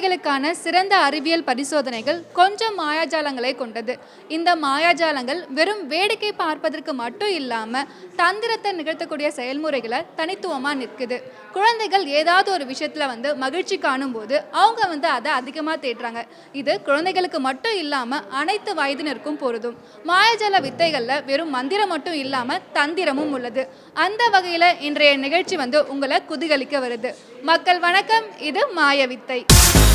குழந்தைகளுக்கான சிறந்த அறிவியல் பரிசோதனைகள் கொஞ்சம் மாயாஜாலங்களை கொண்டது. இந்த மாயாஜாலங்கள் வெறும் வேடிக்கை பார்ப்பதற்கு மட்டும் இல்லாமல் தந்திரத்தை நிகழ்த்தக்கூடிய செயல்முறைகளை தனித்துவமாக நிற்குது. குழந்தைகள் ஏதாவது ஒரு விஷயத்தில் வந்து மகிழ்ச்சி காணும்போது அவங்க வந்து அதை அதிகமாக தேடுறாங்க. இது குழந்தைகளுக்கு மட்டும் இல்லாமல் அனைத்து வயதினருக்கும் பொருதும் மாயாஜால வித்தைகளில் வெறும் மந்திரம் மட்டும் இல்லாமல் தந்திரமும் உள்ளது. அந்த வகையில் இன்றைய நிகழ்ச்சி வந்து உங்களை குதிகலிக்க வருது. மக்கள் வணக்கம். இது மாயவித்தை வித்தை.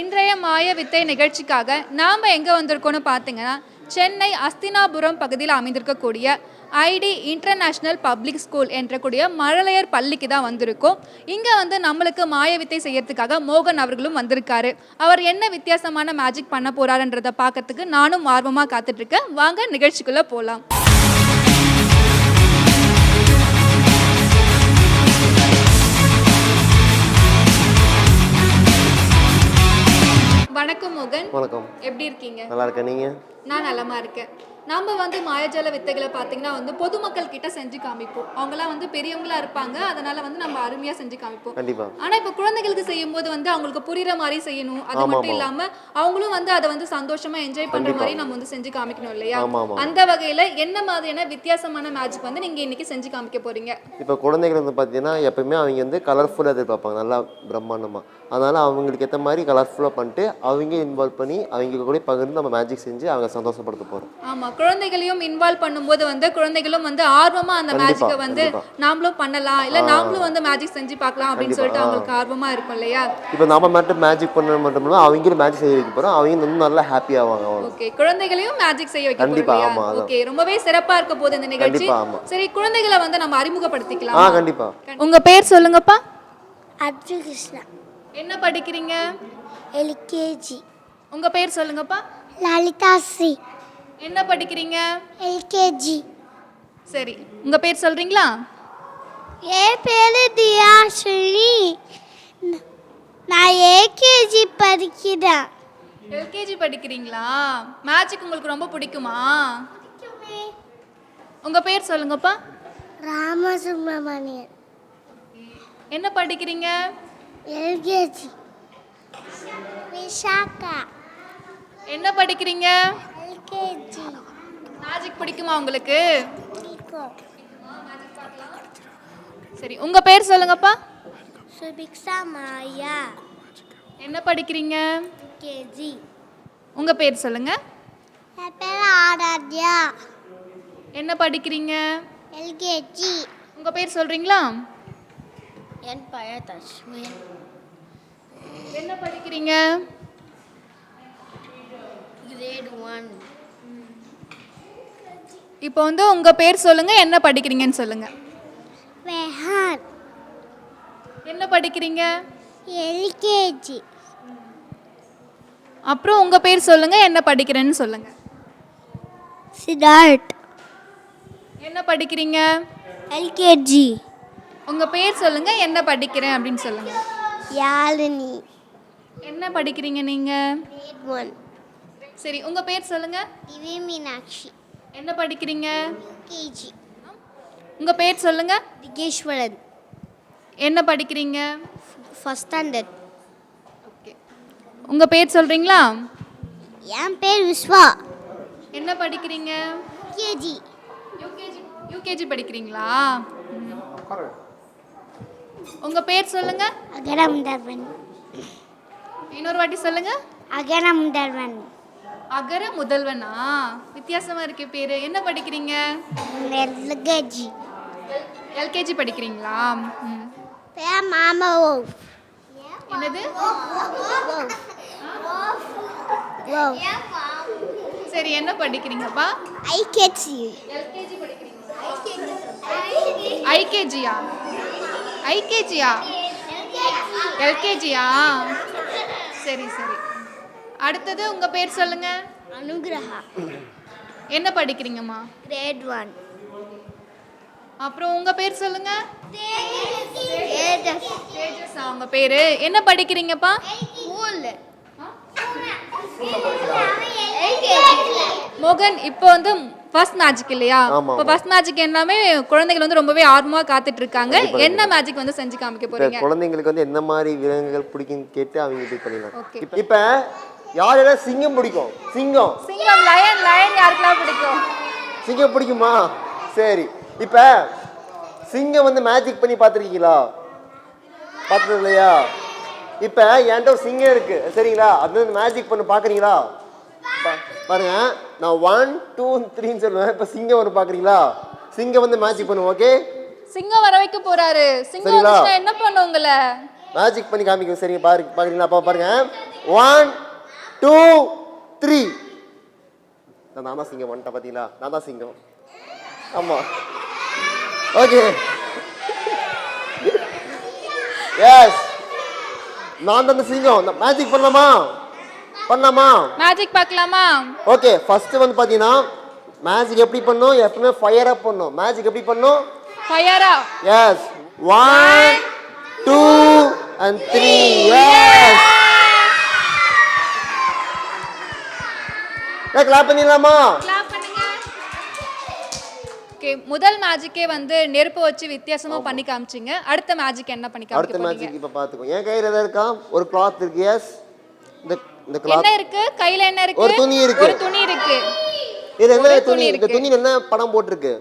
இன்றைய மாய வித்தை நிகழ்ச்சிக்காக நாம் எங்கே வந்திருக்கோம்னு பார்த்தீங்கன்னா சென்னை அஸ்தினாபுரம் பகுதியில் அமைந்திருக்கக்கூடிய ஐடி இன்டர்நேஷ்னல் பப்ளிக் ஸ்கூல் என்றக்கூடிய மழலையர் பள்ளிக்கு தான் வந்திருக்கோம். இங்கே வந்து நம்மளுக்கு மாய வித்தை செய்யறதுக்காக மோகன் அவர்களும் வந்திருக்காரு. அவர் என்ன வித்தியாசமான மேஜிக் பண்ண போறாருன்றதை பார்க்கறதுக்கு நானும் ஆர்வமாக காத்துட்ருக்கேன் வாங்க நிகழ்ச்சிக்குள்ளே போகலாம் வணக்கம் மோகன். வணக்கம். எப்படி இருக்கீங்க? நல்லா இருக்கேன். நீங்கள் நான் நலமா இருக்கேன். நம்ம வந்து மாயாஜால வித்தைகளை பார்த்தீங்கன்னா வந்து பொதுமக்கள் கிட்ட செஞ்சு காமிப்போம். அவங்களாம் வந்து பெரியவங்களா இருப்பாங்க. அதனால வந்து நம்ம அருமையா செஞ்சு காமிப்போம். ஆனா இப்ப குழந்தைகளுக்கு செய்யும் போது வந்து அவங்களுக்கு புரியுற மாதிரி செய்யணும். அது மட்டும். இல்லாம அவங்களும் வந்து அதை வந்து சந்தோஷமா என்ஜாய் பண்ற மாதிரி நம்ம வந்து செஞ்சு காமிக்கணும் இல்லையா? அந்த வகையில என்ன மாதிரியான வித்தியாசமான மேஜிக் வந்து நீங்க இன்னைக்கு செஞ்சு காமிக்க போறீங்க? இப்போ குழந்தைகள் வந்து பார்த்தீங்கன்னா எப்பயுமே அவங்க வந்து கலர்ஃபுல்லாக எதிர்பார்ப்பாங்க. நல்லா பிரம்மாண்டமாக அதனால் அவங்களுக்கு ஏற்ற மாதிரி கலர்ஃபுல்லாக பண்ணிட்டு அவங்க இன்வால்வ் பண்ணி அவங்க கூட பகிர்ந்து நம்ம மேஜிக் செஞ்சு அவங்க சந்தோஷப்படுத்த போகிறோம் ஆமா. குழந்தைகளையும் இன்வால்வ் பண்ணும்போது வந்து குழந்தைகளும் வந்து ஆர்வமா அந்த மேஜிக்கை வந்து. நாமளும் பண்ணலாம். இல்ல நாமளும் வந்து மேஜிக் செஞ்சு பார்க்கலாம் அப்படின்னு சொல்லிட்டு ஆ. அவங்களுக்கு ஆர்வமா இருக்கும் இல்லையா? இப்போ நாம மட்டும் மேஜிக் பண்ண மட்டும் இல்லாமல் அவங்களும் மேஜிக் செய்ய வைக்க போகிறோம் அவங்க இன்னும் நல்லா ஹாப்பி ஆவாங்க ஓகே குழந்தைகளையும் மேஜிக் செய்ய வைக்க கண்டிப்பா, போறோம் ஆமா, அதான். ஓகே ரொம்பவே சிறப்பா இருக்க போகுது இந்த நிகழ்ச்சி. சரி குழந்தைகளை வந்து நம்ம ஆ அறிமுகப்படுத்திக்கலாம் கண்டிப்பாக உங்க பேர் சொல்லுங்கப்பா. அர்ஜுன் கிருஷ்ணா. என்ன படிக்கிறீங்க? எல்கேஜி உங்க பேர் சொல்லுங்கப்பா. லலிதா ஸ்ரீ. என்ன படிக்கிறீங்க? எல்கேஜி சரி உங்க பேர் சொல்றீங்களா? என் பேரு தியாஸ்ரீ ந- நான் ஏகேஜி படிக்கிறேன். எல்கேஜி படிக்கிறீங்களா? மேஜிக் உங்களுக்கு ரொம்ப பிடிக்குமா? உங்க பேர் சொல்லுங்கப்பா. ராமசுப்ரமணியன். என்ன படிக்கிறீங்க? எல்கேஜி விஷாக்கா என்ன படிக்கிறீங்க? எல்கேஜி மேஜிக் பிடிக்குமா உங்களுக்கு? சரி உங்க பேர் சொல்லுங்கப்பா. சுபிக்ஷா மாயா. என்ன படிக்கிறீங்க? கேஜி உங்க பேர் சொல்லுங்க. என் பேர் ஆராத்யா. என்ன படிக்கிறீங்க? எல்கேஜி உங்க பேர் சொல்றீங்களா? என் பெயர் தஸ்மின் என்ன படிக்கிறீங்க? கிரேட் ஒன் இப்போ வந்து உங்க பேர் சொல்லுங்க என்ன படிக்கிறீங்கன்னு சொல்லுங்க. வெஹான். என்ன படிக்கிறீங்க? எல்கேஜி. அப்புறம் உங்க பேர் சொல்லுங்க என்ன படிக்கிறேன்னு சொல்லுங்க. சித்தார்த் என்ன படிக்கிறீங்க? எல்கேஜி. உங்க பேர் சொல்லுங்க என்ன படிக்கிறேன் அப்படின்னு சொல்லுங்க. யாழினி. என்ன படிக்கிறீங்க நீங்க? கிரேட் ஒன் சரி உங்க பேர் சொல்லுங்க. திவ்ய மீனாட்சி. என்ன படிக்கிறீங்க? கேஜி உங்க பேர் சொல்லுங்க. திகேஸ்வரன் என்ன படிக்கிறீங்க? ஃபஸ்ட் ஸ்டாண்டர்ட் ஓகே உங்க பேர் சொல்றீங்களா? என் பேர் விஸ்வா. என்ன படிக்கிறீங்க? கேஜி யூகேஜி யூகேஜி படிக்கிறீங்களா? ம். உங்க பேர் சொல்லுங்க. அகரமுதல்வன் இன்னொரு வாட்டி சொல்லுங்க. அகரமுதல்வன் அகர முதல்வனா? வித்தியாசமா இருக்கு பேரு. என்ன படிக்கிறீங்க? எல்கேஜி. எல்கேஜி படிக்கிறீங்களா? ம். பேர் மாமா ஓ என்னது? ஓ சரி என்ன படிக்கிறீங்கப்பா? ஐகேஜி. எல்கேஜி படிக்கிறீங்களா? ஐகேஜியா? ஐகேஜியா? எல்கேஜியா? சரி சரி. அடுத்தது உங்க பேர் சொல்லுங்க. அனுகிரகா. என்ன படிக்கிறீங்கம்மா? கிரேட் ஒன் அப்புறம் உங்க பேர் சொல்லுங்க. தேஜஸ். தேஜஸா உங்க பேரு? என்ன படிக்கிறீங்கப்பா? ஸ்கூல் மோகன் இப்போ வந்து ஃபர்ஸ்ட் மேஜிக் இல்லையா? இப்போ ஃபர்ஸ்ட் மேஜிக் எல்லாமே குழந்தைகள் வந்து ரொம்பவே ஆர்வமா காத்துட்டு இருக்காங்க என்ன மேஜிக் வந்து செஞ்சு காமிக்க போறீங்க? குழந்தைங்களுக்கு வந்து என்ன மாதிரி விலங்குகள் பிடிக்கும்னு கேட்டு அவங்க இது பண்ணிடலாம். இப்ப- இப்ப யார் யாரும் சிங்கம் பிடிக்கும். சிங்கம். சிங்கம் லயன் லயன் யாருக்கெல்லாம் பிடிக்கும்? சிங்கம் பிடிக்குமா? சரி. இப்ப சிங்கம் வந்து மேஜிக் பண்ணி பார்த்துருக்கீங்களா? பார்த்தது இல்லையா இப்ப என்கிட்ட ஒரு சிங்கம் இருக்கு. சரிங்களா? அது வந்து மேஜிக் பண்ணி பார்க்குறீங்களா? பாருங்க. நான் ஒன் டூ த்ரீன்னு சொல்லுவேன். இப்ப சிங்கம் ஒன்று பார்க்குறீங்களா? சிங்கம் வந்து மேஜிக் பண்ணுவோம் ஓகே சிங்கம் வர வைக்க போறாரு. சிங்கம் என்ன பண்ணும் உங்களை மேஜிக் பண்ணி காமிக்கும். சரிங்க பாரு பார்க்குறீங்களா? அப்போ பாருங்க. ஒன் டூ த்ரீ நான் தான் சிங்கம் வந்துட்டேன் பார்த்தீங்களா? நான் தான் சிங்கம். ஆமாம் ஓகே எஸ் நான் தான் சிங்கம். மேஜிக் பண்ணலாமா? பண்ணலாமா? மேஜிக் பார்க்கலாமா? ஓகே ஃபர்ஸ்ட் வந்து பார்த்தீங்கன்னா மேஜிக் எப்படி பண்ணும்? எப்பவுமே ஃபயர் அப் பண்ணும். மேஜிக் எப்படி பண்ணும்? ஃபயரா yes one two and three yes clap பண்ணிடலாமா? கிளாப் பண்ணுங்க. ஓகே முதல் மேஜிக்கே வந்து நெருப்பு வச்சு வித்தியாசமா பண்ணி காமிச்சிங்க. அடுத்த மேஜிக் என்ன பண்ணி அடுத்த காமிக்க போறீங்க? மேஜிக் இப்போ பார்த்துக்கோ என் கையில் எதாவது இருக்கா? ஒரு கிளாத் இருக்கு எஸ் இந்த இந்த என்ன கிளாத் இருக்கு? கையில என்ன இருக்கு? ஒரு துணி இருக்கு. ஒரு துணி இருக்கு. இது என்ன துணி? துணி இந்த இருக்கு. துணியில் என்ன படம் போட்டிருக்கு?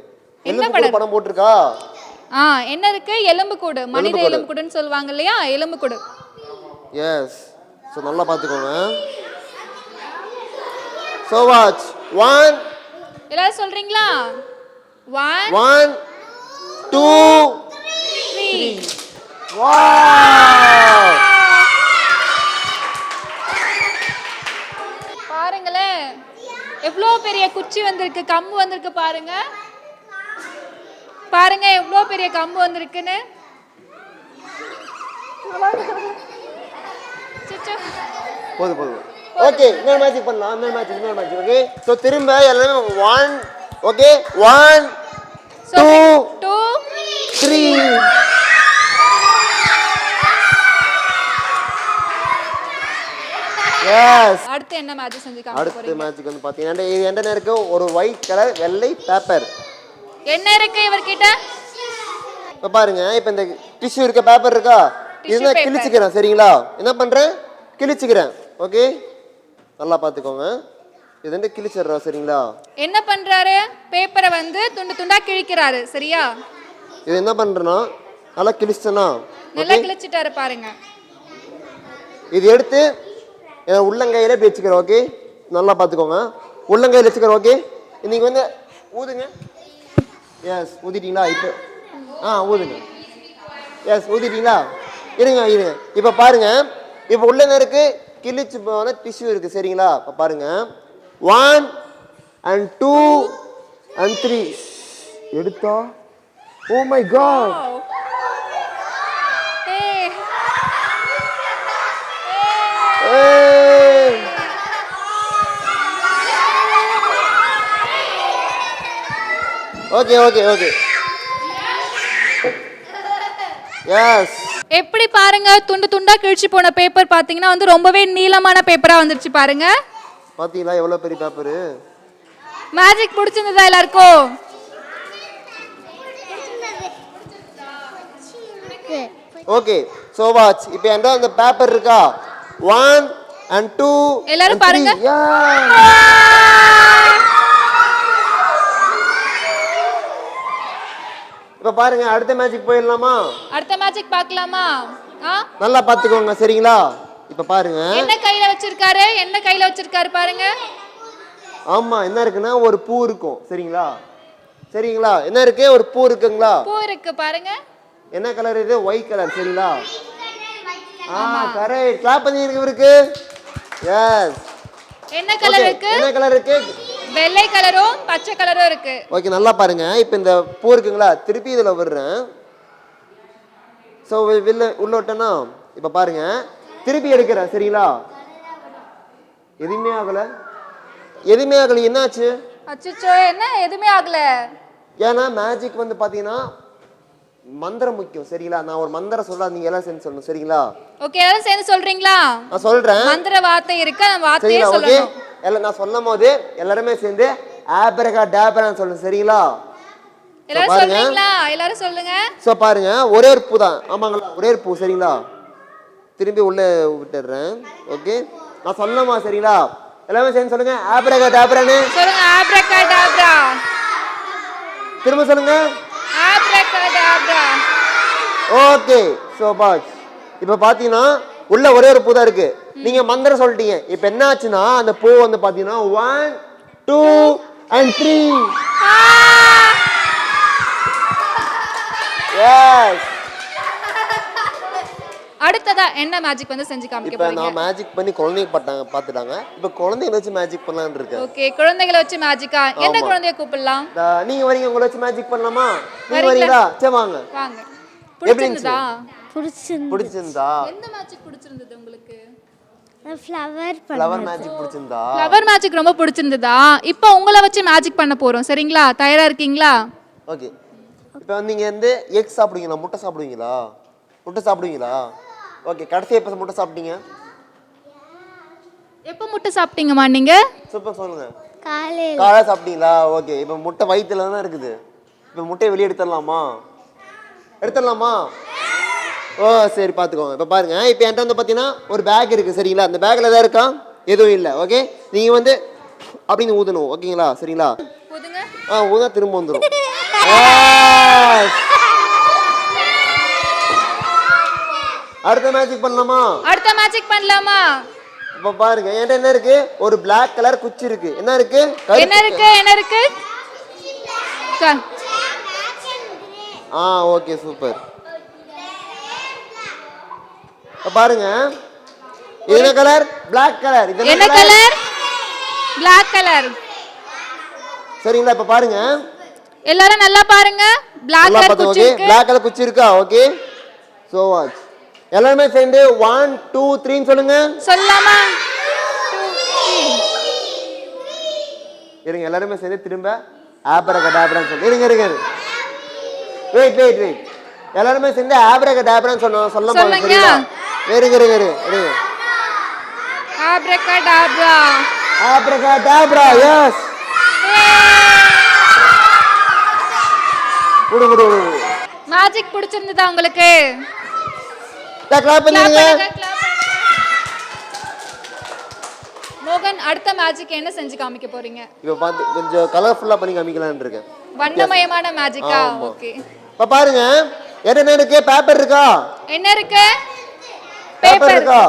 என்ன எலும்பு படம்? போட்டிருக்கா? ஆ என்ன இருக்கு? எலும்புக்கூடு. மனித எலும்புக்கூடு. எலும்புக்கூடுன்னு சொல்லுவாங்க இல்லையா? எலும்புக்கூடு. எஸ் ஸோ நல்லா பார்த்துக்கோங்க ஸோ வாட்ச் ஒன் எல்லாரும் சொல்றீங்களா? One one two three wow பாருங்களேன். எவ்வளோ பெரிய குச்சி வந்திருக்கு கம்பு வந்திருக்கு பாருங்க. பாருங்க எவ்வளோ பெரிய கம்பு வந்திருக்குன்னு. போதும் போதும் ஓகே இன்னொரு மேட்ச் பண்ணலாம் இன்னொரு மேட்ச் இன்னொரு மேட்ச் ஓகே ஸோ திரும்ப எல்லாமே one okay one two two, three அடுத்து என்ன செஞ்சு அடுத்த மேட்ச்சுக்கு வந்து பார்த்தீங்கன்னா இது என்ன இருக்கு ஒரு ஒயிட் கலர் வெள்ளை பேப்பர் என்ன இருக்கு இவர்கிட்ட? இப்போ பாருங்க இப்போ இந்த டிஷ்யூ இருக்க பேப்பர் இருக்கா? இதுதான். கிழிச்சுக்கிறேன் சரிங்களா? என்ன பண்ணுறேன் கிழிச்சுக்கிறேன் ஓகே நல்லா பார்த்துக்கோங்க. இது வந்து கிழிச்சிடுறோம் சரிங்களா? என்ன பண்றாரு? பேப்பரை வந்து துண்டு துண்டா கிழிக்கிறாரு சரியா? இது என்ன பண்ணுறேன்னா நல்லா கிழிச்சேன்னா நல்லா கிழிச்சிட்டாரு பாருங்க. இது எடுத்து என் உள்ளங்கையில் இப்படி வச்சுக்கிறேன் ஓகே நல்லா பார்த்துக்கோங்க. உள்ளங்கையில் வச்சுக்கிறேன் ஓகே இன்னைக்கு வந்து ஊதுங்க. எஸ் ஊதிட்டீங்களா? இப்போ ஆ ஊதுங்க. எஸ் ஊதிட்டீங்களா? இருங்க இருங்க. இப்போ பாருங்க. இப்போ உள்ளங்க இருக்கு. கிழிச்சு போன டிஷ்யூ இருக்கு சரிங்களா? இப்போ பாருங்க. One and two and three எடுத்தா? ஓ my god okay okay okay yes எப்படி பாருங்க துண்டு துண்டா கிழிச்சு போன பேப்பர் பாத்தீங்கன்னா வந்து ரொம்பவே நீளமான பேப்பரா வந்துருச்சு பாருங்க. பாத்தீங்களா எவ்வளோ பெரிய பேப்பரு மேஜிக் பிடிச்சிருந்ததா எல்லாருக்கும்? ஓகே ஸோ வாட்ச் இப்போ என்கிட்ட அந்த பேப்பர் இருக்கா? ஒன் அண்ட் டூ எல்லாரும் பாருங்க. இப்போ பாருங்க அடுத்த மேட்சுக்கு போயிடலாமா? அடுத்த மேஜிக் பார்க்கலாமா? நல்லா பார்த்துக்கோங்க சரிங்களா? இப்போ பாருங்க. என்ன கையில வச்சிருக்காரு? என்ன கையில வச்சிருக்காரு பாருங்க. ஆமா என்ன இருக்குன்னா ஒரு பூ இருக்கும் சரிங்களா? சரிங்களா? என்ன இருக்கு? ஒரு பூ இருக்குங்களா? பூ இருக்கு பாருங்க. என்ன கலர் இது? ஒயிட் கலர் சரிங்களா? ஆ கரெக்ட் கிளாப் பண்ணிருக்கு இவருக்கு. எஸ் என்ன கலர் இருக்கு? என்ன கலர் இருக்கு? வெள்ளை கலரும் பச்சை கலரும் இருக்கு. ஓகே நல்லா பாருங்க. இப்போ இந்த பூ இருக்குங்களா? திருப்பி இதில் விடுறேன். ஸோ வெளில உள்ள விட்டேன்னா இப்போ பாருங்க. திருப்பி எடுக்கிறேன் சரிங்களா? எதுவுமே ஆகலை. எதுவுமே ஆகலை. என்னாச்சு? அச்சச்சோ என்ன? எதுவுமே ஆகல. ஏன்னா மேஜிக் வந்து பார்த்தீங்கன்னா மந்திரம் முக்கியம் சரிங்களா? நான் ஒரு மந்திரம் சொல்ல நீங்க எல்லாம் சேர்ந்து சொல்லணும் சரிங்களா? ஓகே எல்லாரும் சேர்ந்து சொல்றீங்களா? நான் சொல்றேன். மந்திர வார்த்தை இருக்கு அந்த வார்த்தையே சொல்லணும். எல்லாம் நான் சொல்லும் போது எல்லாருமே சேர்ந்து ஆபரகா டேபரான்னு சொல்லணும் சரிங்களா? எல்லாரும். சொல்றீங்களா? எல்லாரும் சொல்லுங்க. ஸோ பாருங்க ஒரே ஒரு பூ தான் ஆமாங்களா? ஒரே ஒரு பூ சரிங்களா? திரும்பி உள்ள விட்டுடுறேன். ஓகே நான் சொல்லணுமா சரிங்களா? எல்லாமே சேர்ந்து சொல்லுங்க ஆபரகா டேபரான்னு சொல்லுங்க ஆப்ரகாடாப்ரா திரும்ப சொல்லுங்க. ஆப்ரகாடாப்ரா ஓகே ஸோ பாஸ் இப்போ பார்த்தீங்கன்னா உள்ள ஒரே ஒரு பூ தான் இருக்கு. நீங்க மந்திரம் சொல்லிட்டீங்க. இப்போ என்ன ஆச்சுன்னா அந்த பூ வந்து பார்த்தீங்கன்னா ஒன் டூ அண்ட் த்ரீ அடுத்ததா என்ன மேஜிக் வந்து செஞ்சு காமிக்க இப்போ போறீங்க? நான் மேஜிக் பண்ணி குழந்தைங்க பட்டாங்க பார்த்துட்டாங்க இப்போ குழந்தைங்களை வச்சு மேஜிக் பண்ணலாம்னு இருக்கேன் ஓகே குழந்தைகளை வச்சு மேஜிக்கா எந்த குழந்தைய கூப்பிடலாம்? இந்த நீங்க வரீங்க உங்களை வச்சு மேஜிக் பண்ணலாமா? நீங்க வரீங்களா? சரி வாங்க. வாங்க. எப்படி பிடிச்சிருந்ததா? பிடிச்சிருந்து பிடிச்சிருந்தா? எந்த மேஜிக் பிடிச்சிருந்தது உங்களுக்கு? ஃப்ளவர் ஃப்ளவர் மேஜிக் பிடிச்சிருந்தா? ஃப்ளவர் மேஜிக் ரொம்ப பிடிச்சிருந்ததா? இப்போ உங்களை வச்சு மேஜிக் பண்ண போறோம். சரிங்களா? தயாரா இருக்கீங்களா? ஓகே. இப்போ நீங்க வந்து எக் சாப்பிடுவீங்களா? முட்டை சாப்பிடுவீங்களா? முட்டை சாப்பிடுவீங்களா? ஓகே கடைசி எப்போ முட்டை சாப்பிட்டீங்க? எப்போ முட்டை சாப்பிட்டீங்கம்மா நீங்க? சூப்பர் சொல்லுங்க. காலையில். காலை சாப்பிட்டீங்களா? ஓகே இப்போ முட்டை வயிற்றுல தான் இருக்குது. இப்போ முட்டையை வெளியே எடுத்துடலாமா? எடுத்துடலாமா? ஓ சரி பார்த்துக்கோங்க. இப்போ பாருங்க. இப்போ என்கிட்ட வந்து பார்த்தீங்கன்னா ஒரு பேக் இருக்குது சரிங்களா? அந்த பேக்கில் எதாவது இருக்கா? எதுவும் இல்லை ஓகே நீங்கள் வந்து அப்படின்னு ஊதணும் ஓகேங்களா? சரிங்களா? ஆ ஊதா திரும்ப வந்துடும் அடுத்த மேஜிக் பண்ணலாமா? அடுத்த மேஜிக் பண்ணலாமா? இப்போ பாருங்க என்கிட்ட என்ன இருக்கு? ஒரு Black கலர் குச்சி இருக்கு. என்ன இருக்கு? என்ன இருக்கு? என்ன இருக்கு? ஆ ஓகே சூப்பர் இப்ப பாருங்க. இது என்ன கலர் Black கலர் இது என்ன கலர் Black கலர் சரிங்களா இப்ப பாருங்க. எல்லாரும் நல்லா பாருங்க. Black நல்லா கலர் குச்சி இருக்கு Black கலர் குச்சி இருக்கா ஓகே சோ வாட்ச் எல்லாருமே சேர்ந்து ஒன் டூ த்ரீன்னு சொல்லுங்க. சொல்லலாமா? இருங்க எல்லாருமே சேர்ந்து திரும்ப ஆபரக டேபரான்னு சொல்லு. இருங்க இருங்க வெயிட் வெயிட் வெயிட் எல்லாருமே சேர்ந்து ஆபரக டேபரான்னு சொன்னோம் சொல்ல. சரிங்களா இருங்க இருங்க இருங்க இருங்க ஆப்ரகாடாப்ரா ஆபரக டேபரா எஸ் குடு குடு குடு மேஜிக் பிடிச்சிருந்ததா உங்களுக்கு? கிளாப் பண்ணுங்க. மோகன் அடுத்த மேஜிக் என்ன செஞ்சு காமிக்க போறீங்க? இப்போ பார்த்து கொஞ்சம் கலர்ஃபுல்லாக பண்ணி காமிக்கலாம்னு இருக்கேன். வண்ணமயமான மேஜிக்கா. ஓகே இப்போ பாருங்க என்ன இருக்கு? பேப்பர் இருக்கா? என்ன இருக்கு? பேப்பர் இருக்கா?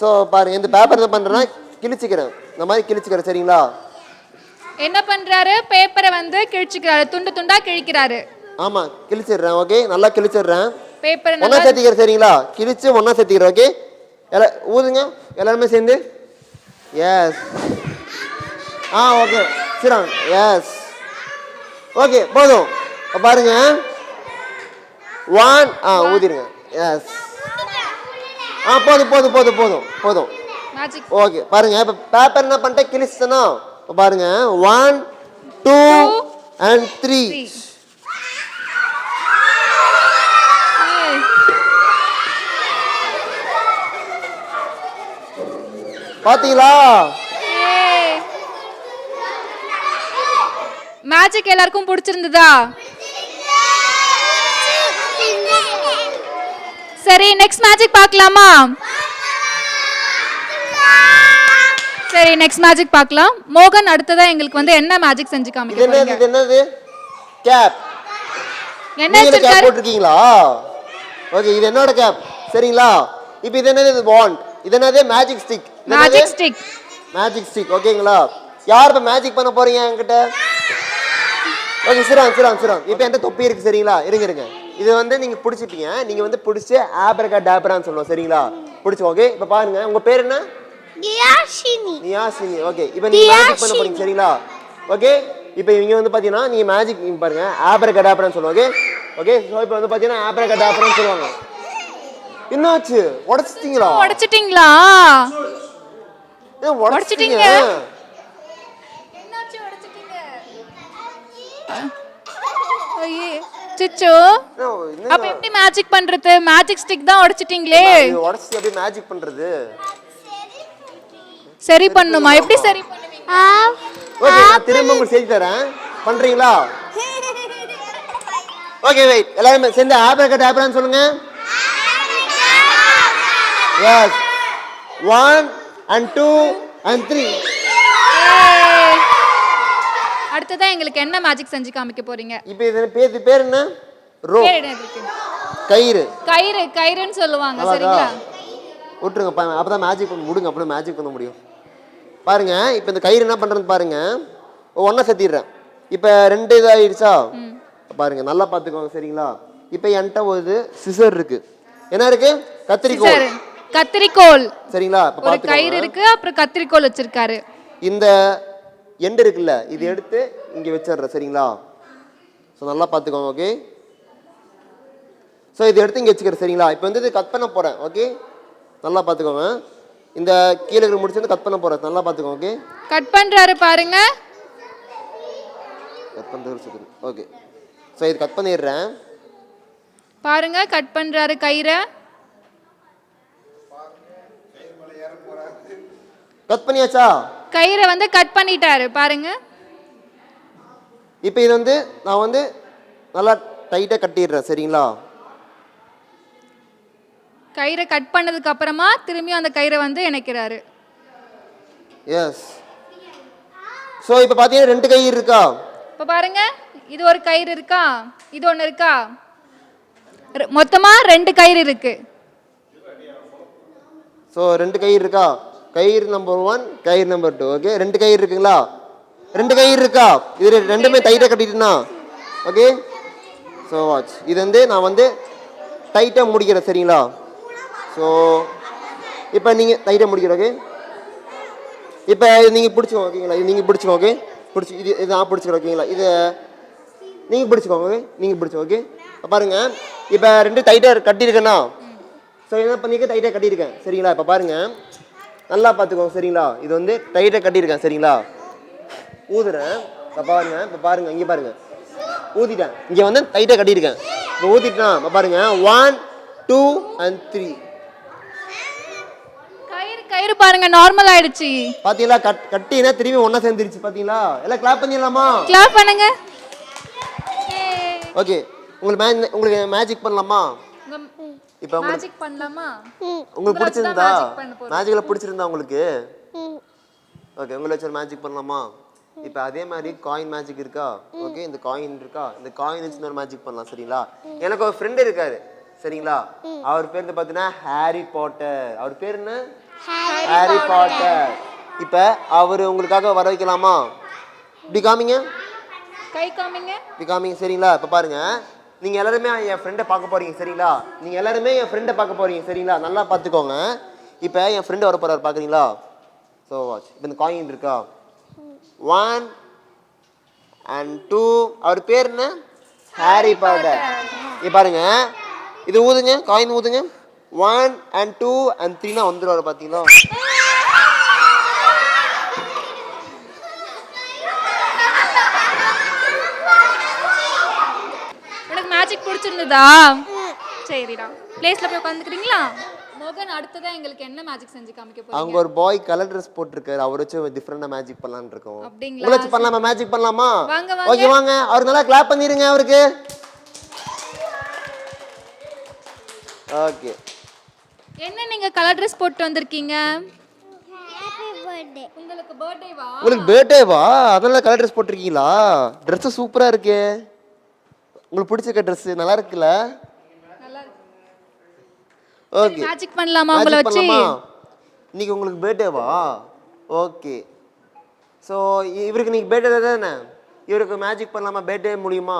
ஸோ பாருங்க இந்த பேப்பர் என்ன பண்ணுறேன்னா கிழிச்சிக்கிறேன் இந்த மாதிரி கிழிச்சிக்கிறேன் சரிங்களா? என்ன பண்றாரு? பேப்பரை வந்து கிழிச்சுக்கிறாரு. துண்டு துண்டா கிழிக்கிறாரு. ஆமாம் கிழிச்சிடுறேன் ஓகே நல்லா கிழிச்சிடுறேன். பேப்பரை ஒன்றா சேர்த்திக்கிறேன் சரிங்களா? கிழிச்சு ஒன்றா சேர்த்திக்கிறேன் ஓகே எல்லா ஊதுங்க. எல்லாருமே சேர்ந்து. எஸ் ஆ ஓகே சிரான். எஸ் ஓகே போதும். பாருங்க. ஒன் ஆ ஊதிருங்க எஸ் ஆ போதும் போதும் போதும் போதும் போதும். மேஜிக் ஓகே பாருங்க இப்போ பேப்பர் என்ன பண்ணிட்டேன்? கிழிச்சுனா பாருங்க one two and three Three. பார்த்தீங்களா மேஜிக் எல்லாருக்கும் பிடிச்சிருந்ததா? சரி நெக்ஸ்ட் மேஜிக் பார்க்கலாமா? சரி நெக்ஸ்ட் மேஜிக் பார்க்கலாம். மோகன் அடுத்ததா எங்களுக்கு வந்து என்ன மேஜிக் செஞ்சு காமிக்க என்னது போறீங்க? இது என்னது? கேப் என்ன வச்சிருக்காரு? போட்டிருக்கீங்களா? ஓகே இது என்னோட கேப் சரிங்களா? இப்போ இது என்னது இது வாண்ட் இது என்னது magic stick magic stick magic stick ஓகேங்களா யார் இப்போ மேஜிக் பண்ண போறீங்க என்கிட்ட? ஓகே சிரான் சிரான் சிரான். இப்போ என்கிட்ட தொப்பி இருக்கு சரிங்களா? இருங்க இருங்க. இது வந்து நீங்க பிடிச்சிப்பீங்க. நீங்க வந்து பிடிச்சி ஆப்ரகா டேப்ரான்னு சொல்லுவோம் சரிங்களா? பிடிச்சி ஓகே இப்போ பாருங்க உங்க பேர் என்ன? நியாசினி ஓகே இப்போ நீங்க மேஜிக் பண்ண போறீங்க சரிங்களா? ஓகே இப்போ இவங்க வந்து பாத்தீங்கன்னா நீங்க மேஜிக் இங்க பாருங்க ஆப்ரா கடாப்ரான்னு சொல்லுவாங்க ஓகே ஓகே ஸோ இப்போ வந்து பாத்தீங்கன்னா ஆப்ரா கடாப்ரான்னு சொல்லுவாங்க. என்னாச்சு? உடைச்சிட்டீங்களா? உடைச்சிட்டீங்களா? உடைச்சிட்டீங்க? என்னாச்சு உடைச்சிட்டீங்க? ஐயே. சிச்சோ ஏன் அப்ப எப்படி மேஜிக் பண்றது? மேஜிக் ஸ்டிக் தான் உடைச்சிட்டீங்களே. இது உடைச்சிட்டு அப்படியே மேஜிக் பண்றது. சரி பண்ணுமா? எப்படி சரி ஓகே நான் திரும்ப உங்களுக்கு செஞ்சு தரேன். பண்றீங்களா? ஓகே வெயிட் எல்லாரும் சேர்ந்து ஆப்ரகட் ஆப்ரான்னு சொல்லுங்க. Yes one and two and three அடுத்ததான் எங்களுக்கு என்ன மேஜிக் செஞ்சு காமிக்க போறீங்க? இப்போ இது பேர் இது பேர் என்ன? ரோ. பேர் என்ன இருக்கு? கயிறு. கயிறு கயிறுன்னு சொல்லுவாங்க அழகா சரிங்களா? விட்டுருங்க பா அப்பதான் மேஜிக் பண்ண விடுங்க அப்பதான் மேஜிக் பண்ண முடியும். பாருங்க இப்போ இந்த கயிறு என்ன பண்றதுன்னு பாருங்க. ஒன்றா சேர்த்திடுறேன் இப்போ ரெண்டு இதாகிடுச்சா பாருங்க நல்லா பார்த்துக்கோங்க சரிங்களா? இப்போ என்கிட்ட ஒரு சிசர் இருக்கு. என்ன இருக்கு? கத்திரிக்கோல் சரி கத்திரிக்கோல் சரிங்களா? இப்போ ஒரு கயிறு பார்த்துக்கோங்க இருக்கு அப்புறம் கத்திரிக்கோல் வச்சிருக்காரு. இந்த எண்டு இருக்குல்ல இது எடுத்து இங்கே வச்சிடுறேன் சரிங்களா? ஸோ நல்லா பார்த்துக்கோங்க ஓகே ஸோ இது எடுத்து இங்கே வச்சுக்கிறேன் சரிங்களா? இப்போ வந்து இது கட் பண்ண போகிறேன் ஓகே நல்லா பார்த்துக்கோங்க. இந்த கீழே இருக்கிற முடிச்சு வந்து கட் பண்ண போகிறேன் நல்லா பார்த்துக்கோங்க ஓகே கட் பண்றாரு பாருங்க. கட் பண்ணுறது ஓகே ஸோ இது கட் பண்ணிடுறேன். பாருங்க கட் பண்றாரு கயிறை. கட் பண்ணியாச்சா? கயிறை வந்து கட் பண்ணிட்டாரு பாருங்க. இப்போ இது வந்து நான் வந்து நல்லா டைட்டாக கட்டிடுறேன் சரிங்களா? கயிறை கட் பண்ணதுக்கு அப்புறமா திரும்பியும் அந்த கயிறை வந்து இணைக்கிறாரு. எஸ் ஸோ இப்போ பார்த்தீங்கன்னா ரெண்டு கை இருக்கா? இப்போ பாருங்க இது ஒரு கயிறு இருக்கா? இது ஒன்று இருக்கா? ரெ- மொத்தமா ரெண்டு கயிறு இருக்கு. ஸோ ரெண்டு கயிறு இருக்கா? கயிறு நம்பர் ஒன் கயிறு நம்பர் டூ ஓகே ரெண்டு கயிறு இருக்குங்களா? ரெண்டு கயிறு இருக்கா? இது ரெண்டுமே டைட்டாக கட்டிட்டுனா? ஓகே ஸோ வாட்ச் இது வந்து நான் வந்து டைட்டாக முடிக்கிறேன் சரிங்களா? ஸோ இப்போ நீங்கள் டைட்டாக முடிக்கிறோம் ஓகே இப்போ நீங்கள் பிடிச்சிக்கோங்க ஓகேங்களா இது நீங்கள் பிடிச்சிக்கோங்க ஓகே பிடிச்சி இது இது நான் பிடிச்சிக்கிறேன் ஓகேங்களா இது நீங்கள் பிடிச்சிக்கோங்க ஓகே நீங்கள் பிடிச்சி ஓகே பாருங்கள் இப்போ ரெண்டு டைட்டாக கட்டியிருக்கேன்னா? ஸோ என்ன பண்ணிக்க டைட்டாக கட்டியிருக்கேன் சரிங்களா? இப்போ பாருங்கள் நல்லா பார்த்துக்கோங்க சரிங்களா? இது வந்து டைட்டாக கட்டியிருக்கேன் சரிங்களா? ஊதுறேன். இப்போ பாருங்க இப்போ பாருங்க இங்கே பாருங்க. ஊதிட்டேன் இங்கே வந்து டைட்டாக கட்டியிருக்கேன். இப்போ ஊதிட்டேன் இப்போ பாருங்க. ஒன் டூ அண்ட் த்ரீ கயிறு கயிறு பாருங்க நார்மல் ஆயிடுச்சு. பார்த்தீங்களா கட் கட்டினா திரும்பி ஒன்றா சேர்ந்துருச்சு பார்த்தீங்களா எல்லாம் கிளாப் பண்ணிடலாமா? கிளாப் பண்ணுங்க. ஓகே உங்களுக்கு உங்களுக்கு மேஜிக் பண்ணலாமா? இப்போ மேஜிக் பண்ணலாமா? உங்களுக்கு பிடிச்சிருந்தா. மேஜிக்கில் பிடிச்சிருந்தா உங்களுக்கு? ஓகே உங்களை வச்சு மேஜிக் பண்ணலாமா? இப்போ அதே மாதிரி காயின் மேஜிக் இருக்கா? ஓகே இந்த காயின் இருக்கா? இந்த காயின் வச்சு ஒரு மேஜிக் பண்ணலாம் சரிங்களா? எனக்கு ஒரு ஃப்ரெண்ட் இருக்காரு சரிங்களா? அவர் பேர் வந்து பார்த்தீங்கன்னா ஹாரி பாட்டர் அவர் பேர் என்ன? ஹாரி பாட்டர் இப்போ அவர் உங்களுக்காக வர வைக்கலாமா? இப்படி காமிங்க கை காமிங்க இப்படி காமிங்க சரிங்களா? இப்போ பாருங்க. நீங்க எல்லாருமே என் ஃப்ரெண்டை பார்க்க போறீங்க சரிங்களா? நீங்க எல்லாருமே என் ஃப்ரெண்டை பார்க்க போறீங்க சரிங்களா? நல்லா பார்த்துக்கோங்க. இப்போ என் ஃப்ரெண்டு வர போறாரு பார்க்குறீங்களா? ஸோ வாட்ச் இப்போ இந்த காயின் இருக்கா? ஒன் அண்ட் டூ அவர் பேர் என்ன? ஹாரி பாட்டர் இங்க பாருங்க. இது ஊதுங்க காயின் ஊதுங்க. ஒன் அண்ட் டூ அண்ட் த்ரீனா வந்துடுவார் பார்த்தீங்களா உனக்கு மேஜிக் பிடிச்சிருந்ததா? சரிடா. பிளேஸ்ல போய் உட்காந்துக்கிறீங்களா மோகன் அடுத்ததா எங்களுக்கு என்ன மேஜிக் செஞ்சு காமிக்க போறீங்க? அவங்க ஒரு பாய் கலர் ட்ரெஸ் போட்டிருக்காரு. அவரை வச்சு டிஃப்ரெண்டா மேஜிக் பண்ணலாம்னு இருக்கோம். அப்படிங்களா? உங்களை வச்சு பண்ணலாமா? மேஜிக் பண்ணலாமா? வாங்க, வாங்க. ஓகே வாங்க. அவர் நல்லா கிளாப் பண்ணிருங்க அவருக்கு. ஓகே என்ன நீங்க கலர் ட்ரெஸ் போட்டு வந்திருக்கீங்க? ஹாப்பி பர்த்டே உங்களுக்கு பர்த்டேவா உங்களுக்கு பர்த்டேவா அதனால கலர் ட்ரெஸ் போட்டிருக்கீங்களா? ட்ரெஸ் சூப்பரா இருக்கே. உங்களுக்கு பிடிச்சிருக்க ட்ரெஸ் நல்லா இருக்குல்ல? ஓகே மேஜிக் பண்ணலாமா உங்களை வச்சு? இன்னைக்கு உங்களுக்கு பர்த்டேவா ஓகே ஸோ இவருக்கு இன்னைக்கு பர்த்டே தானே? இவருக்கு மேஜிக் பண்ணலாமா? பர்த்டே முடியுமா?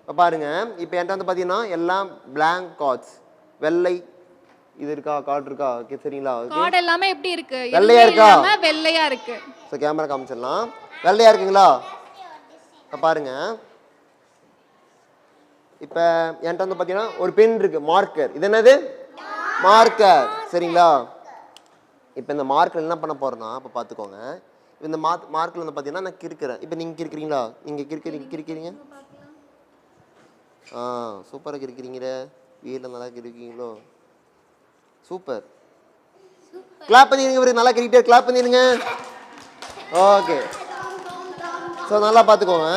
இப்போ பாருங்க. இப்போ என்கிட்ட வந்து பார்த்தீங்கன்னா எல்லாம் blank cards. வெள்ளை இது இருக்கா? கார்டு இருக்கா? ஓகே சரிங்களா? கார்டு எல்லாமே எப்படி இருக்கு? வெள்ளையா இருக்கா? வெள்ளையா இருக்கு. ஸோ கேமரா காமிச்சிடலாம். வெள்ளையா இருக்குங்களா? பாருங்க. இப்போ என்கிட்ட வந்து பார்த்தீங்கன்னா ஒரு பென் இருக்குது மார்க்கர் இது என்னது? மார்க்கர் சரிங்களா? இப்போ இந்த மார்க்கர் என்ன பண்ண போகிறோன்னா இப்போ பார்த்துக்கோங்க இப்போ இந்த மார்க் மார்க்கில் வந்து பார்த்தீங்கன்னா நான் கிறுக்கிறேன். இப்போ நீங்கள் கிறுக்கிறீங்களா? நீங்கள் கிறுக்கிறீங்க கிறுக்கிறீங்க? ஆ சூப்பராக கிறுக்கிறீங்களே வீட்டில் நல்லா கிறுக்கீங்களோ சூப்பர் கிளாப் பண்ணிடுங்க இவருக்கு நல்லா கிரிக்கெட் கிளாப் பண்ணிடுங்க. ஓகே ஸோ நல்லா பார்த்துக்கோங்க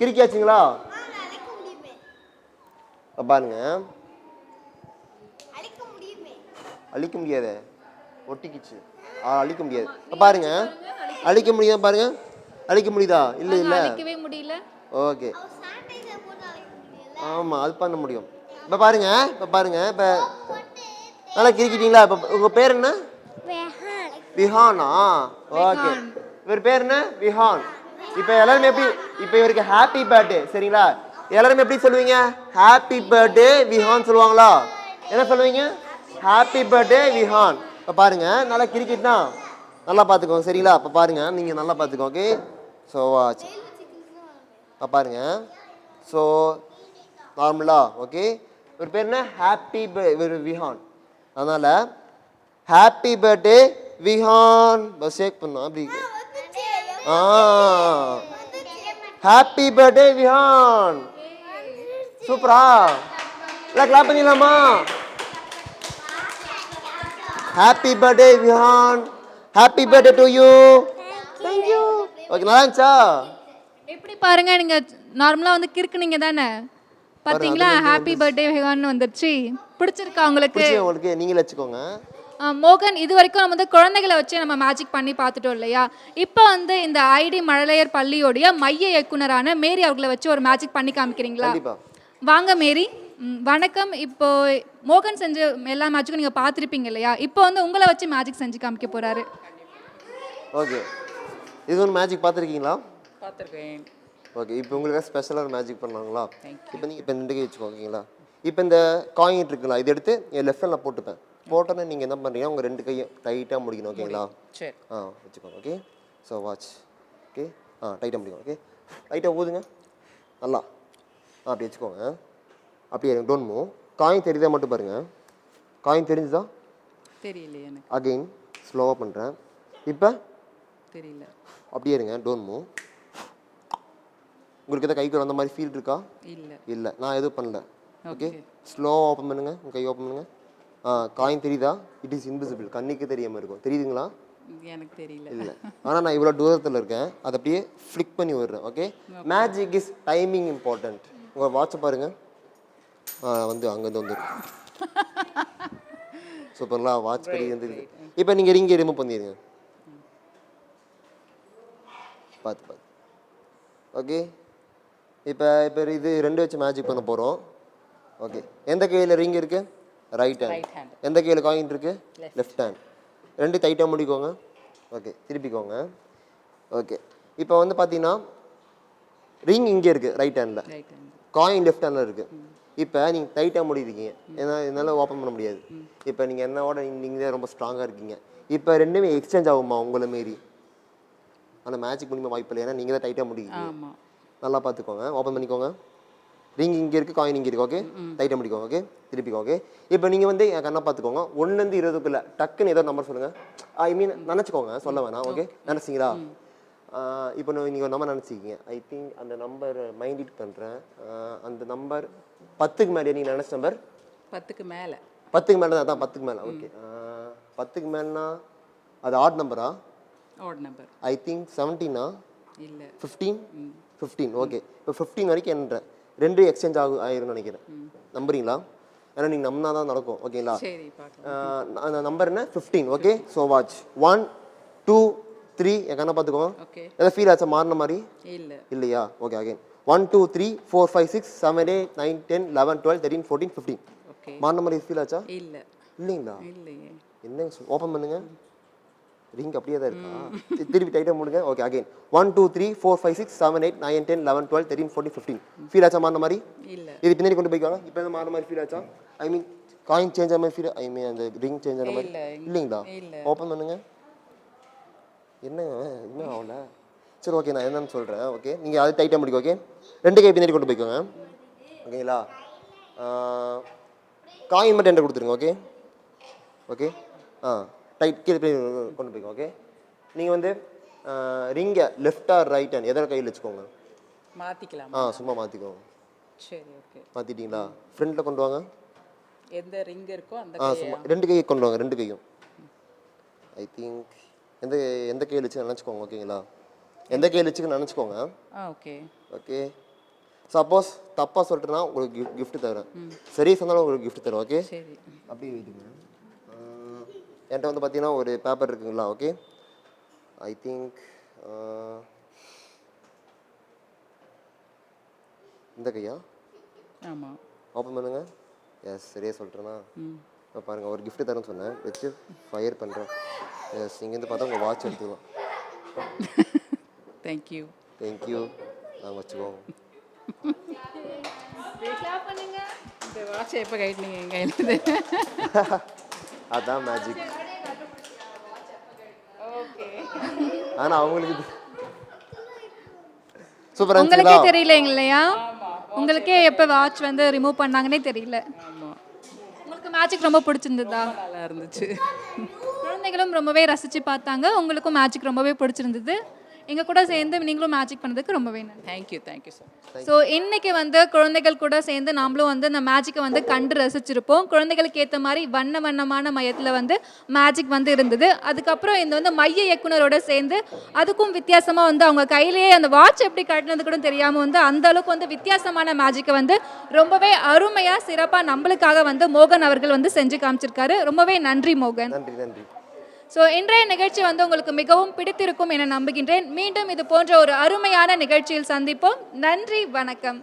கிரிக்கியாச்சுங்களா பாருங்க. அழிக்க முடியாது? ஒட்டிக்கிச்சு. ஆ அழிக்க முடியாது. இப்ப பாருங்க. அழிக்க முடியுதா பாருங்க? அழிக்க முடியுதா? இல்லை இல்லை. அழிக்கவே முடியல. ஓகே. ஆமாம் அது பண்ண முடியும். இப்போ பாருங்க இப்போ பாருங்க இப்போ நல்லா கிரிக்கிட்டீங்களா இப்போ உங்கள் பேர் என்ன? Behan. விஹானா? ஓகே. இவர் பேர் என்ன? விஹான். இப்போ எல்லாருமே எப்படி இப்போ இவருக்கு ஹாப்பி பர்த்டே சரிங்களா? எல்லாருமே எப்படி சொல்லுவீங்க? ஹாப்பி பர்த்டே விஹான் சொல்லுவாங்களா? என்ன சொல்லுவீங்க? ஹாப்பி பர்த்டே விஹான் இப்போ பாருங்க நல்லா கிரிக்கெட்னா நல்லா பார்த்துக்கோங்க சரிங்களா? இப்போ பாருங்க நீங்கள் நல்லா பார்த்துக்கோங்க ஓகே ஸோ வாட்ச் இப்போ பாருங்க. ஸோ நார்மலா ஓகே இவர் பேர் என்ன? ஹாப்பி இவர் விஹான் அதனால ஹாப்பி பர்த்டே விஹான் பஸ் ஷேக் பண்ணோம் அப்படி ஆ ஹாப்பி பர்த்டே விஹான் சூப்பரா. எல்லாம் கிளாப் பண்ணிடலாமா? Happy birthday Vihaan happy birthday to you thank you okay நல்லா இருந்துச்சா? எப்படி பாருங்க நீங்க நார்மலா வந்து கிறுக்குனீங்க தானே? பாத்தீங்களா? ஹாப்பி பர்த்டே விஹான் வந்துருச்சு. பிடிச்சிருக்கா உங்களுக்கு? உங்களுக்கு? நீங்களே வச்சுக்கோங்க. மோகன் இது வரைக்கும் நம்ம வந்து குழந்தைகளை வச்சு நம்ம மேஜிக் பண்ணி பார்த்துட்டோம் இல்லையா? இப்போ வந்து இந்த ஐடி மழலையர் பள்ளியோடைய மைய இயக்குனரான மேரி அவர்களை வச்சு ஒரு மேஜிக் பண்ணி காமிக்கிறீங்களா? வாங்க மேரி. ம், வணக்கம். இப்போ மோகன் செஞ்ச எல்லா மேஜிக்கும் நீங்கள் பார்த்துருப்பீங்க இல்லையா? இப்போ வந்து உங்களை வச்சு மேஜிக் செஞ்சு காமிக்க போறாரு. ஓகே. இது ஒன்று மேஜிக் பார்த்துருக்கீங்களா? பார்த்துருக்கேன். ஓகே. இப்போ உங்களுக்கு ஸ்பெஷலாக மேஜிக் பண்ணாங்களா இப்போ நீங்கள் இப்போ ரெண்டு கை வச்சுக்கோ ஓகேங்களா இப்போ இந்த காயின் இருக்குங்களா இது எடுத்து என் லெஃப்ட் ஹேண்டில் போட்டுப்பேன். போட்டோன்னே நீங்கள் என்ன பண்ணுறீங்க உங்கள் ரெண்டு கையும் டைட்டாக முடிக்கணும் ஓகேங்களா சரி. ஆ வச்சுக்கோங்க ஓகே ஸோ வாட்ச் ஓகே ஆ டைட்டாக முடிக்கணும் ஓகே லைட்டாக ஊதுங்க. நல்லா. அப்படி வச்சுக்கோங்க. அப்படியே டோன்ட் மூவ் காயின் தெரியுதா மட்டும் பாருங்கள் காயின் தெரிஞ்சுதா? தெரியலையே எனக்கு. அகெயின் ஸ்லோவாக பண்ணுறேன் இப்போ? தெரியல. அப்படியே இருங்க. டோன்ட் மூவ் உங்களுக்கு எதாவது கைக்கு அந்த மாதிரி ஃபீல் இருக்கா? இல்லை. இல்லை. நான் எதுவும் பண்ணல. Okay Okay. ஸ்லோ ஓப்பன் பண்ணுங்க. உங்கள் கை ஓப்பன் பண்ணுங்க. ஆ காயின் தெரியுதா? இட் இஸ் இன்விசிபிள் கண்ணுக்கு தெரியாமல் இருக்கும். தெரியுதுங்களா? எனக்கு தெரியல. இல்லை. ஆனால் நான் இவ்வளோ தூரத்தில் இருக்கேன். அதை அப்படியே ஃப்ளிக் பண்ணி விடுறேன். Okay magic is timing important உங்கள் வாட்சை பாருங்க. ஆ வந்து அங்கேருந்து வந்துடும் சூப்பர்ங்களா வாட்ச் படி வந்துருக்கு இப்போ நீங்கள் ரிங்கை ரிமூவ் பண்ணிடுங்க பார்த்து பார்த்து ஓகே இப்போ இப்போ இது ரெண்டு வச்சு மேஜிக் பண்ண போகிறோம் ஓகே எந்த கையில் ரிங் இருக்கு? Right hand. எந்த கையில் காயின் இருக்கு? லெஃப்ட் ஹேண்ட் ரெண்டு டைட்டாக முடிக்கோங்க. ஓகே திருப்பிக்கோங்க. ஓகே இப்போ வந்து பார்த்தீங்கன்னா ரிங் இங்கே இருக்கு ரைட் ஹேண்டில் காயின் லெஃப்ட் ஹேண்டில் இருக்கு. இப்போ நீங்கள் டைட்டாக முடியிருக்கீங்க ஏன்னா என்னால் ஓப்பன் பண்ண முடியாது. இப்போ நீங்கள் என்னோட நீங்கள் ரொம்ப ஸ்ட்ராங்காக இருக்கீங்க. இப்போ ரெண்டுமே எக்ஸ்சேஞ்ச் ஆகுமா உங்களை மாரி ஆனால் மேட்சிக் முடியுமா வாய்ப்பு இல்லை. ஏன்னா நீங்கள் தான் டைட்டாக முடிக்கிறீங்க நல்லா பார்த்துக்கோங்க ஓப்பன் பண்ணிக்கோங்க. ரிங் இங்கே இருக்குது காயின் இங்கே இருக்கு ஓகே டைட்டாக முடிக்கோங்க ஓகே திருப்பிக்கோ ஓகே இப்போ நீங்கள் வந்து என் கண்ணை பார்த்துக்கோங்க ஒன்றுலேருந்து இருபதுக்குள்ள டக்குன்னு ஏதோ நம்பர் சொல்லுங்கள் ஐ மீன் நினச்சிக்கோங்க. சொல்ல வேணாம் ஓகே நினச்சிங்களா? இப்போ நீங்கள் ஒரு நம்பர் நினச்சிக்கிங்க. ஐ திங்க் அந்த நம்பர் மைண்ட் இட் பண்ணுறேன் அந்த நம்பர் பத்துக்கு மேலே நீங்கள் நினச்ச நம்பர் பத்துக்கு மேலே. பத்துக்கு மேலே தான் பத்துக்கு மேலே. ஓகே பத்துக்கு மேலேனா அது ஆட் நம்பரா ஓட் நம்பர் ஐ திங்க் செவன்டீனா இல்லை. ஃபிஃப்டீன் ஃபிஃப்டீன் ஓகே இப்போ ஃபிஃப்டீன் வரைக்கும் என்ற ரெண்டு எக்ஸ்சேஞ்ச் ஆகும் ஆயிரும்னு நினைக்கிறேன். நம்புறீங்களா? ஏன்னா நீங்கள் நம்பினா தான் நடக்கும். ஓகேங்களா அந்த நம்பர் என்ன? Fifteen okay so watch one two three என் கண்ணை பார்த்துக்கோங்க. ஏதாவது ஃபீல் ஆச்சா? மாறின மாதிரி? இல்லை. இல்லையா? Okay again one two three four five six seven eight nine ten eleven twelve thirteen fourteen fifteen மாறின மாதிரி ஃபீல் ஆச்சா? இல்லை. இல்லைங்களா? இல்லையே. என்ன ஓப்பன் பண்ணுங்க. ரிங் அப்படியே தான் இருக்கா? திருப்பி டைட்டாக முடிங்க. Okay again one two three four five six seven eight nine ten eleven twelve thirteen fourteen fifteen feel ஆச்சா மாறின மாதிரி? இல்லை. இது பின்னாடி கொண்டு போய்க்காங்க. இப்போ எதாவது மாறின மாதிரி ஃபீல் ஆச்சா? ஐ மீன் காயின் சேஞ்ச் ஆன மாதிரி ஃபீல் ஐ மீன் அந்த ரிங் சேஞ்ச் ஆன மாதிரி. இல்ல, இல்லைங்களா? இல்ல. ஓப்பன் பண்ணுங்க. என்னங்க இன்னும் ஆகல. சரி ஓகே நான் என்னன்னு சொல்கிறேன் ஓகே நீங்கள் அது டைட்டாக முடிக்கும் ஓகே ரெண்டு கை பின்னாடி கொண்டு போய்க்கோங்க. ஓகேங்களா காயின் மட்டும் என்கிட்ட கொடுத்துருங்க ஓகே ஓகே ஆ டைட் கீழே கொண்டு போய்க்கோ ஓகே நீங்கள் வந்து ரிங்கை லெஃப்ட் ஆர் ரைட் ஹேண்ட் எதோ கையில் வச்சுக்கோங்க. மாற்றிக்கலாம் ஆ சும்மா மாற்றிக்கோங்க சரி ஓகே மாற்றிட்டீங்களா ஃப்ரண்ட்டில் கொண்டு வாங்க. எந்த ரிங் இருக்கோ அந்த ஆ சும்மா ரெண்டு கையை கொண்டு வாங்க ரெண்டு கையும். ஐ திங்க் எந்த எந்த கையில் வச்சு நினச்சிக்கோங்க ஓகேங்களா? எந்த கையில் வச்சுக்கன்னு நினச்சிக்கோங்க. ஓகே. ஓகே. சப்போஸ் தப்பாக சொல்லிட்டுனா உங்களுக்கு கிஃப்ட் தரேன். சரி சொன்னாலும் உங்களுக்கு gift தரேன் ஓகே? அப்படியே வைட்டுங்க என்கிட்ட வந்து பார்த்தீங்கன்னா ஒரு பேப்பர் இருக்குங்களா ஓகே? ஐ திங்க் இந்த கையா? ஆமாம் ஓப்பன் பண்ணுங்க. எஸ் சரியா சொல்லிட்டேனா ம். இப்போ பாருங்கள் ஒரு gift தரேன்னு சொன்னேன். வச்சு ஃபயர் பண்ணுறேன் எஸ் இங்கேருந்து பார்த்தா உங்கள் வாட்ச் எடுத்துக்கலாம் தேங்க்யூ தேங்க்யூ நாங்கள் வச்சுக்கோங்க. இந்த வாட்சை எப்போ கைட்டினீங்க என் கையில் அதான் மேஜிக் ஓகே ஆனால் அவங்களுக்கு சூப்பராக உங்களுக்கே தெரியல இல்லையா? உங்களுக்கே எப்போ வாட்ச் வந்து ரிமூவ் பண்ணாங்கன்னே தெரியல. உங்களுக்கு மேஜிக் ரொம்ப பிடிச்சிருந்ததா? நல்லா இருந்துச்சு. குழந்தைகளும் ரொம்பவே ரசித்து பார்த்தாங்க. உங்களுக்கும் மேஜிக் ரொம்பவே பிடிச்சிருந்தது. எங்கள் கூட சேர்ந்து நீங்களும் மேஜிக் பண்ணதுக்கு ரொம்பவே நன்றி. தேங்க்யூ தேங்க்யூ மச் ஸோ இன்னைக்கு வந்து குழந்தைகள் கூட சேர்ந்து நாமளும் வந்து இந்த மேஜிக்கை வந்து கண்டு ரசிச்சிருப்போம். குழந்தைகளுக்கு ஏற்ற மாதிரி வண்ண வண்ணமான மையத்தில் வந்து மேஜிக் வந்து இருந்தது. அதுக்கப்புறம் இந்த வந்து மைய இயக்குனரோட சேர்ந்து அதுக்கும் வித்தியாசமாக வந்து அவங்க கையிலேயே அந்த வாட்ச் எப்படி கட்டினது கூட தெரியாமல் வந்து அந்த அளவுக்கு வந்து வித்தியாசமான மேஜிக்கை வந்து ரொம்பவே அருமையாக சிறப்பாக நம்மளுக்காக வந்து மோகன் அவர்கள் வந்து செஞ்சு காமிச்சிருக்காரு. ரொம்பவே நன்றி மோகன். நன்றி நன்றி. ஸோ இன்றைய நிகழ்ச்சி வந்து உங்களுக்கு மிகவும் பிடித்திருக்கும் என நம்புகின்றேன். மீண்டும் இது போன்ற ஒரு அருமையான நிகழ்ச்சியில் சந்திப்போம். நன்றி வணக்கம்.